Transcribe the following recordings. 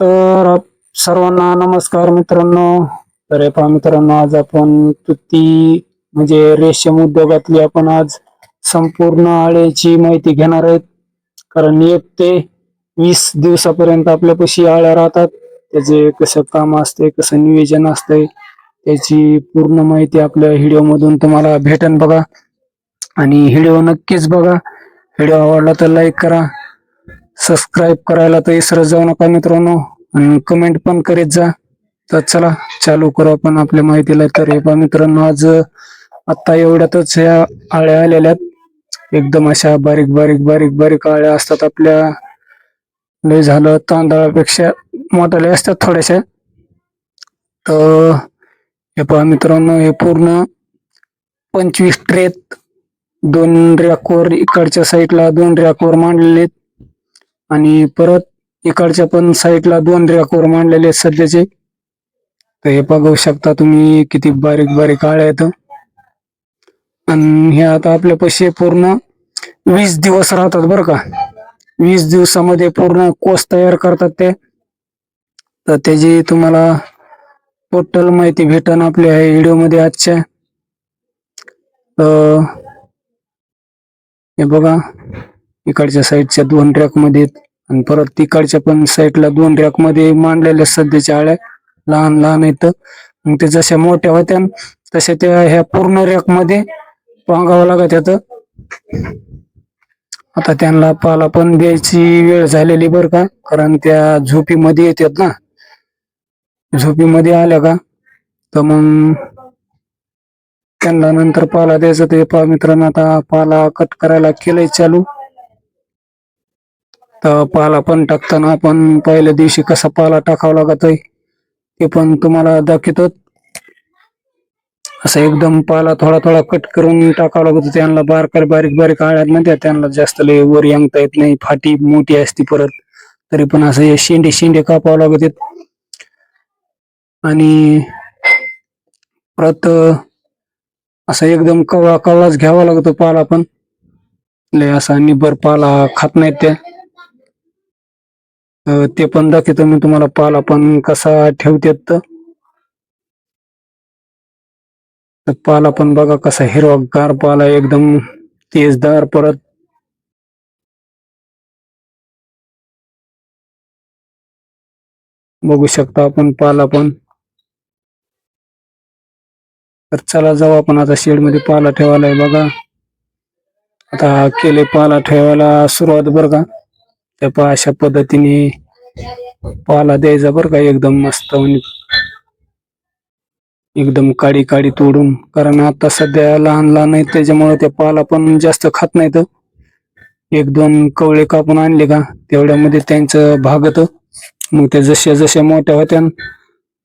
तर सर्वांना नमस्कार मित्रांनो. तर पहा मित्रांनो आज आपण तुती म्हणजे रेशीम उद्योगातली आपण आज संपूर्ण आळ्याची माहिती घेणार आहेत. कारण एक ते वीस दिवसापर्यंत आपल्यापाशी आळ्या राहतात. त्याचे कसं काम असते कसं नियोजन असतंय त्याची पूर्ण माहिती आपल्या व्हिडिओमधून तुम्हाला भेटन बघा. आणि व्हिडिओ नक्कीच बघा. व्हिडिओ आवडला तर लाईक करा. सबस्क्राईब करायला तर इसरत जाऊ नका मित्रांनो. आणि कमेंट पण करीत जा. तर चला चालू करू आपण आपल्या माहितीला. तर हे पहा मित्रांनो आज आता एवढ्यातच ह्या आळ्या आलेल्या आहेत. एकदम अशा बारीक बारीक बारीक बारीक आळ्या असतात आपल्या. लय झालं तांदळापेक्षा मोठाले असतात थोड्याशा. तर हे पहा मित्रांनो हे पूर्ण पंचवीस ट्रेत दोन रॅकवर इकडच्या साईडला दोन रॅकवर मांडलेले आहेत. आणि परत इकडच्या पण साईडला दोन रेकोर मांडलेले आहेत सध्याचे. तर हे बघू शकता तुम्ही किती बारीक बारीक आळ्या आहेत. आणि हे आता आपल्या पैसे पूर्ण वीस दिवस राहतात बरं का. वीस दिवसामध्ये पूर्ण कोस तयार करतात ते. तर त्याची तुम्हाला टोटल माहिती भेटन आपल्या आहे व्हिडिओमध्ये आजच्या. हे बघा. इकडच्या साईडच्या दोन रॅकमध्ये आहेत. आणि परत तिकडच्या पण साईडला दोन रॅकमध्ये मांडलेल्या सध्याच्या आळ्या लहान लहान आहेत. मग ते जशा मोठ्या होत्या तशा त्या ह्या पूर्ण रॅकमध्ये पांगावं लागत येत आता त्यांना पाला पण द्यायची वेळ झालेली बरं का कारण त्या झोपीमध्ये येतात ना. झोपीमध्ये आल्या का तर मग त्यांना नंतर पाला द्यायचं ते. पा मित्रांना आता पाला कट करायला केलंय चालू. तर पाला पण टाकताना आपण पहिल्या दिवशी कसा पाला टाकावा लागत आहे ते पण तुम्हाला दाखवतो. असं एकदम पाला थोडा थोडा कट करून टाकावा लागतो त्यांना बारकार बारीक बारीक आळ्यात ना त्यांना जास्त लय वर यांगता येत नाही फाटी मोठी असते परत तरी पण असं हे शेंडे शेंडे कापावं लागत आणि परत असं एकदम कवळा कवळाच घ्यावा लागतो पाला पण. लय असा निबर पाला खात नाहीत त्या. ते पण दाखवतो मी तुम्हाला. पाला पण कसा ठेवतेत तर. तर पाला पण बघा कसा हिरवागार पाला एकदम तेजदार परत. बघू शकता आपण पाला पण तर चला जाऊ आपण आता शेडमध्ये पाला ठेवायला आहे बघा. आता केले पाला ठेवायला सुरुवात बरं का. त्या पहा अशा पद्धतीने पाला द्यायचा बरं का एकदम मस्त आणि एकदम काडी काडी तोडून. कारण आता सध्या लहान लहान आहेत त्याच्यामुळे त्या पाला पण जास्त खात नाहीत. एक दोन कवळे कापून आणले का तेवढ्यामध्ये त्यांचं भागत. मग ते जसे जसे मोठ्या होत्या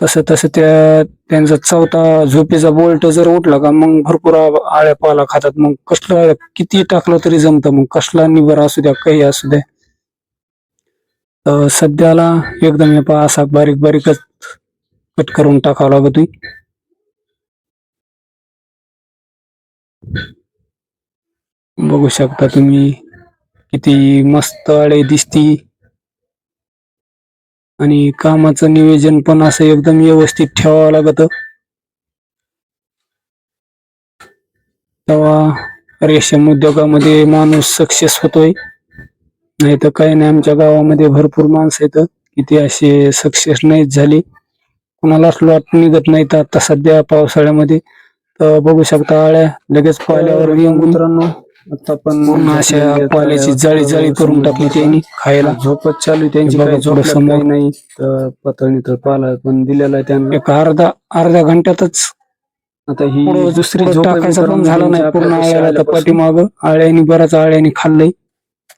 तसं तसं त्या त्यांचा चौथा झोपेचा बोल्ट जर उठला का मग भरपूर आळ्या पाला खातात. मग कसला किती टाकलं तरी जमतं. मग कसला निबर असू द्या काही असू द्या. तर सध्याला एकदम हे पहा असा बारीक बारीकच कट करून टाकावा लागतोय. बघू शकता तुम्ही किती मस्त आळे दिसती. आणि कामाचं नियोजन पण असं एकदम व्यवस्थित ठेवावं लागत. तेव्हा रेशम उद्योगामध्ये माणूस सक्सेस होतोय. नाही तर काही नाही आमच्या गावामध्ये भरपूर माणसं आहेत की ते असे सक्सेस नाहीत झाली. कुणालाच लॉट निघत नाही तर आता सध्या पावसाळ्यामध्ये. तर बघू शकता आळ्या लगेच पाल्यावर मित्रांनो आता पण अशा पाल्याची जाळी जाळी करून टाकली त्यांनी खायला. झोपत चालू आहे त्यांची काही झोप समोर नाही तर पतळणी तर पाला पण दिलेला आहे त्यांना. एक अर्धा अर्ध्या घंट्यातच आता ही दुसरी झोप टाकायचा पण झाला नाही. पूर्ण आळ्याला तर पाठीमाग आळ्यानी बऱ्याच आळ्यानी खाल्लंय.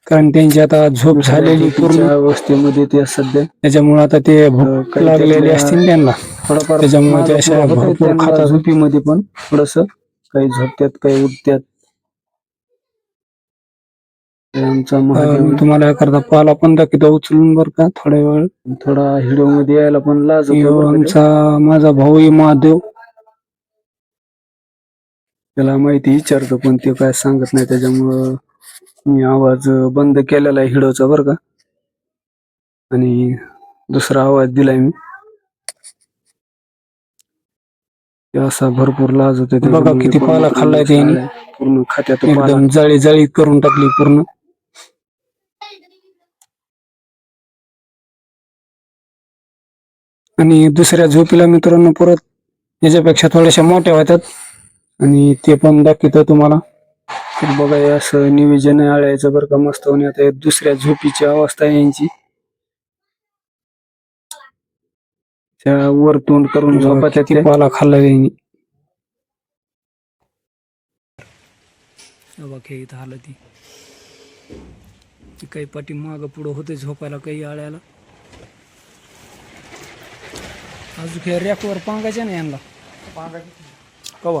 कारण त्यांची आता झोप झालेली पूर्ण. अवस्थेमध्ये ते सध्या त्याच्यामुळे आता ते भूक लागलेली असतील त्यांना. थोडंफार त्याच्यामुळे ते अशा भरपूर खातात. झोपीमध्ये पण थोडस. काही झोपत्यात काही उठत्यात. हे आमचा महादेव. तुम्हाला एखादा पाला पण दाखवतो उचलून बर का थोड्या वेळ. थोडा व्हिडिओमध्ये यायला पण लाज आमचा माझा भाऊ आहे महादेव. त्याला माहिती विचारतो पण ते काय सांगत नाही त्याच्यामुळं मी आवाज बंद केलेला आहे हिडोचा बर का. आणि दुसरा आवाज दिलाय मी. ते असा भरपूर लाज होते बघा किती पाला खाल्लाय त्याने. पूर्ण खात्यात एकदम जाळी जाळी करून टाकली पूर्ण. आणि दुसऱ्या झोपीला मित्रांनो परत याच्यापेक्षा थोड्याशा मोठ्या होतात आणि ते पण दाखवतो तुम्हाला. बघा असं नियोजन आहे आळ्याचं बरं का मस्त होणे आता दुसऱ्या झोपीची अवस्था आहे यांची. त्या वर तोंड करून झोपाच्या ते पाला खाल्ला त्यांनी बघ हे इथं आलं ती. काही पाठी माग पुढं होते झोपायला काही आळ्याला. अजून रॅकवर पांगायच्या नाही यांना कवा?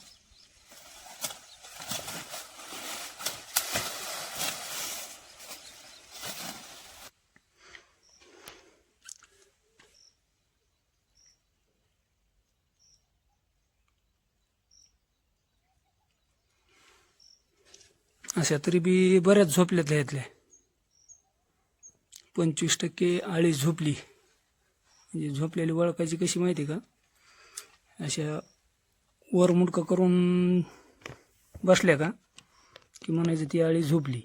अशा तरी बी बऱ्याच झोपल्यात ह्यातल्या पंचवीस टक्के आळी झोपली. म्हणजे झोपलेली वळखायची कशी माहिती का? अशा वरमुडकं करून बसल्या का? की म्हणायचं ती आळी झोपली.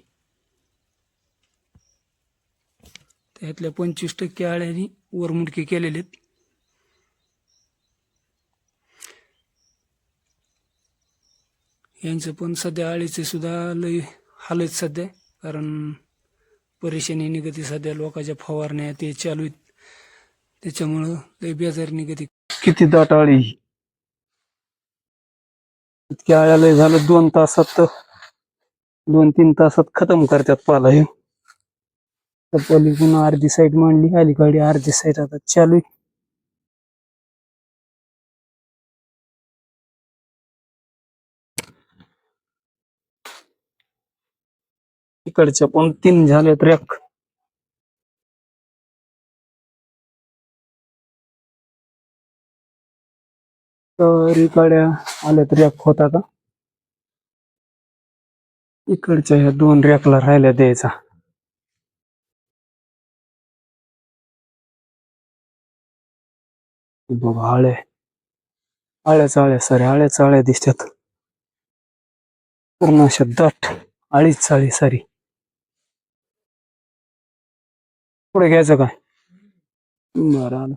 त्यातल्या पंचवीस टक्के आळ्यांनी वरमुडके केलेले आहेत यांचं पण सध्या आळीचे सुद्धा लय हालत सध्या. कारण परेशानी निगती सध्या लोकांच्या फवारण्या ते चालू आहेत. त्याच्यामुळं लय बेजार निगती किती दाट आळी इतक्या आळ्या लय झालं दोन तासात दोन तीन तासात खतम करतात पाला हे. तर पलीकडून अर्धी साईड मांडली अलीकडे अर्धी साईड आता चालू आहे. इकडच्या पण तीन झाल्यात रॅक. तर इकडे आल्यात रॅक होता का इकडच्या ह्या दोन रॅकला राहिल्या द्यायचा. बघा आळे. आळ्या चाळ्या सरे आळ्या चाळ्या दिसतात. पूर्ण अशा दाट आळीच चाळी सारी. पुढे घ्यायचं काय? बरं आलं.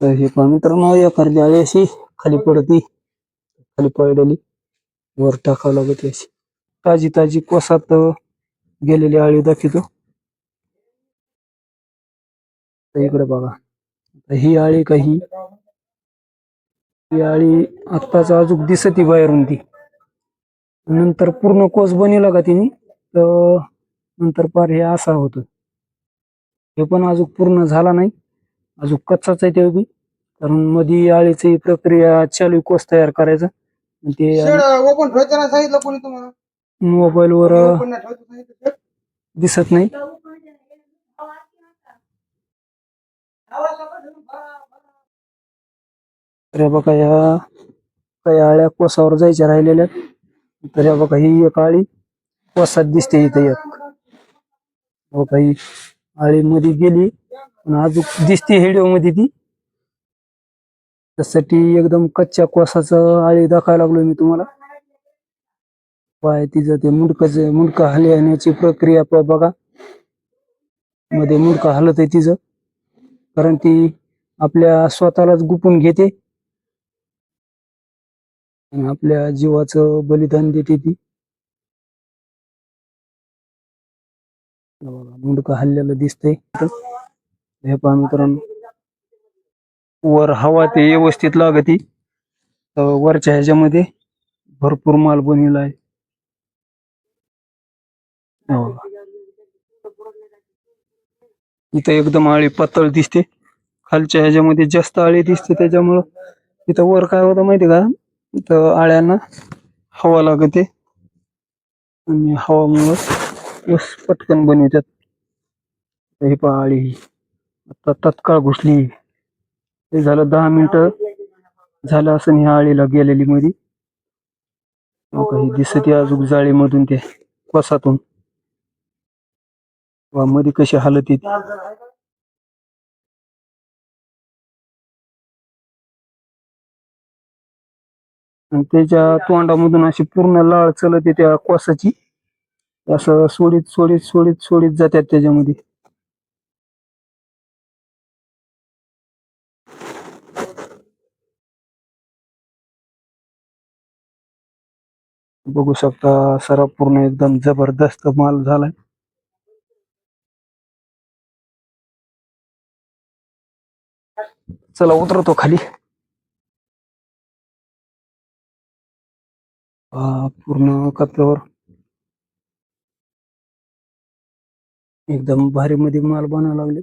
तर हे पहा मित्रांनो एखादी आळी अशी. खाली पडती. खाली पडलेली वर टाकावं लागत अशी. ताजी ताजी कोसात गेलेली आळी दाखवतो. तर इकडे बघा. आता ही आळी काही. ही आळी आत्ताच अजून दिसती बाहेरून ती. नंतर पूर्ण कोस बनिला का तिने? तर नंतर पार हे असा होतो. हे पण अजून पूर्ण झाला नाही. अजून कच्चाच आहे ते बी. कारण मध्ये आळीची प्रक्रिया चालू कोस तयार करायचं. ते शेड ओपन ठेवायचं ना सांगितलं कोणी तुम्हाला? मोबाईल वर दिसत नाही. तर हे बघा या काही आळ्या कोसावर जायच्या राहिलेल्या तर हे बघा ही एक आळी कोसात दिसते इथे एक. हो बघा ही आळी मध्ये गेली पण अजून दिसते हिडिओ मध्ये ती. त्यासाठी एकदम कच्च्या कोसाचं आळी दाखवायला लागलो मी तुम्हाला. पाय तिचं ते मुंडकच मुंडकं हलण्याची प्रक्रिया बघा. मध्ये मुंडकं हलत आहे तिचं. कारण ती आपल्या स्वतःलाच गुपून घेते. आणि आपल्या जीवाचं बलिदान देते ती. मुंडक हल्ल्याला दिसतंय. हे पहा मित्रांनो. वर हवा ते व्यवस्थित लागती. वरच्या ह्याच्यामध्ये भरपूर माल बनलेला आहे. हो. इथं एकदम आळी पातळ दिसते. खालच्या ह्याच्यामध्ये जास्त आळी दिसते त्याच्यामुळं. इथं वर काय होतं माहिती का? इथं आळ्यांना हवा लागते. आणि हवामुळं ऊस पटकन बनवतात. हे पहा आळी. ही. आता तत्काळ घुसली. हे झालं दहा मिनिटं. झालं असं ह्या आळीला गेलेली मध्ये काही दिसते अजून जाळीमधून ते कसातून वा मध्ये कशी हालत येते आणि त्याच्या तोंडामधून अशी पूर्ण लाळ चलत येते त्या कोसाची. असं सोडीत सोडीत सोडीत सोडीत जातात त्याच्यामध्ये. बघू शकता सरा पूर्ण एकदम जबरदस्त माल झालाय. चला उतरतो खाली. पूर्ण कपल्यावर एकदम भारी मध्ये माल बनायला लागले.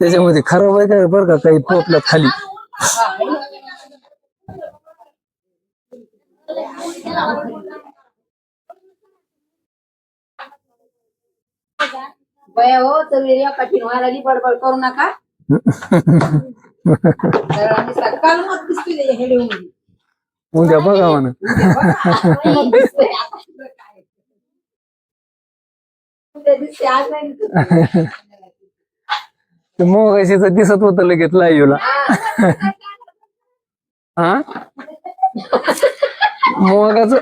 त्याच्यामध्ये खराब आहे का? बरं का काही टोपल्यात खाली. बया हो तुम्ही कठीण व्हायला बडबड करू नका. तर सकाळ मत दिसतोय हे उद्या बघा म्हणा. दिसत. ते मोगाशीच दिसत होतं लगेच लाईव्हला. हा मोगाच.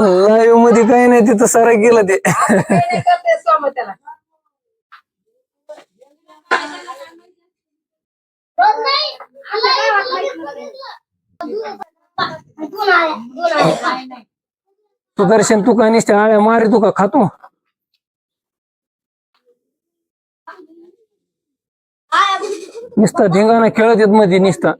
लाईव्हमध्ये काही नाही तिथं सारा गेलं ते. तू दर्शन सुदर्शन तू काय निसते आळ्या मारी तू का खातो? नुसता धिंगाणा खेळत येत मध्ये निसता.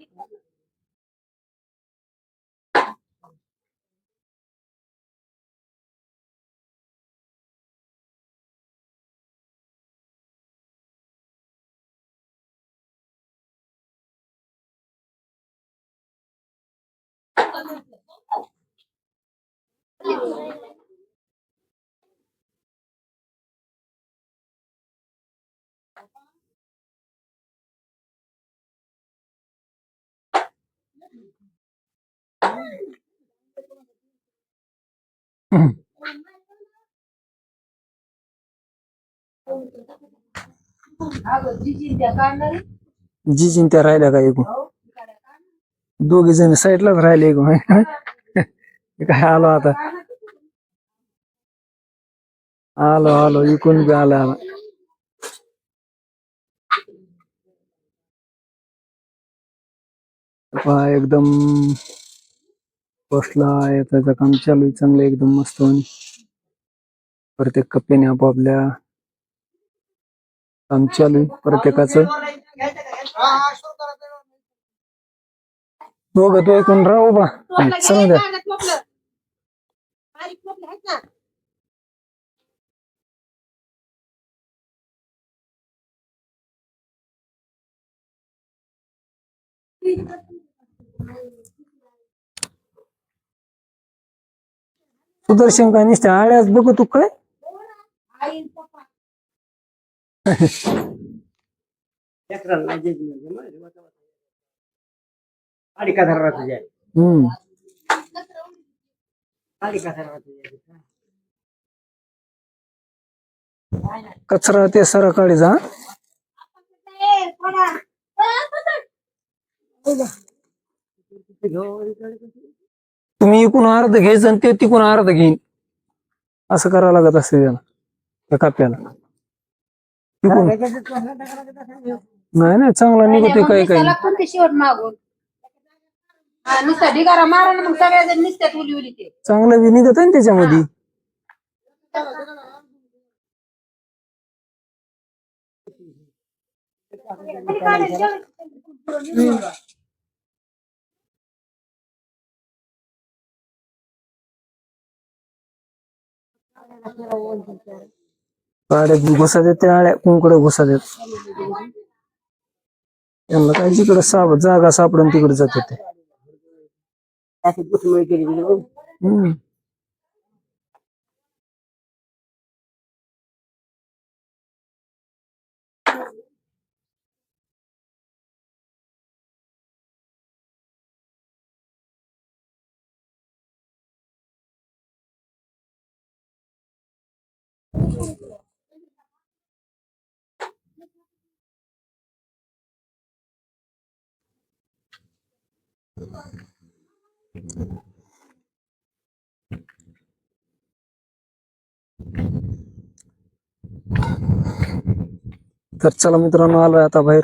जी चिंत्या राहिल्या का एकूण? दोघी जण साईडलाच राहिले एकूण. हे काय आलो आता? आलो आलो इकून बी आला आला. पहा एकदम बसला आहे त्याचं काम चालू आहे चांगलं एकदम मस्त प्रत्येक कप्प्याने आपापल्या काम चालू आहे प्रत्येकाचं. दोघ ते. तो ऐकून राहू बा. चला द्या सुदर्शन काय निसते आळ्याच बघ तू काय? हम्म. कचरा ते सरा काढीचा तुम्ही इकून अर्ध घ्यायचं आणि ते तिकून अर्ध घेईन. असं करावं लागत असते त्याला त्या काप्याला. इकून. नाही नाही चांगला निघतोय काही काही त्याला कोणते शेवट मागून? हा, नुसता ढिगारा मारा ना मग सगळ्या जण निसत्यात उली उली ते चांगलं बी निघत आहे ना त्याच्यामध्ये. काड्यात घुसा देत आळ्या कुंकडे घुसा देत. त्यांना काय जिकडे साप जागा सापडून तिकडे जाते ते. हम्म. तर चला मित्रांनो आलोय आता बाहेर.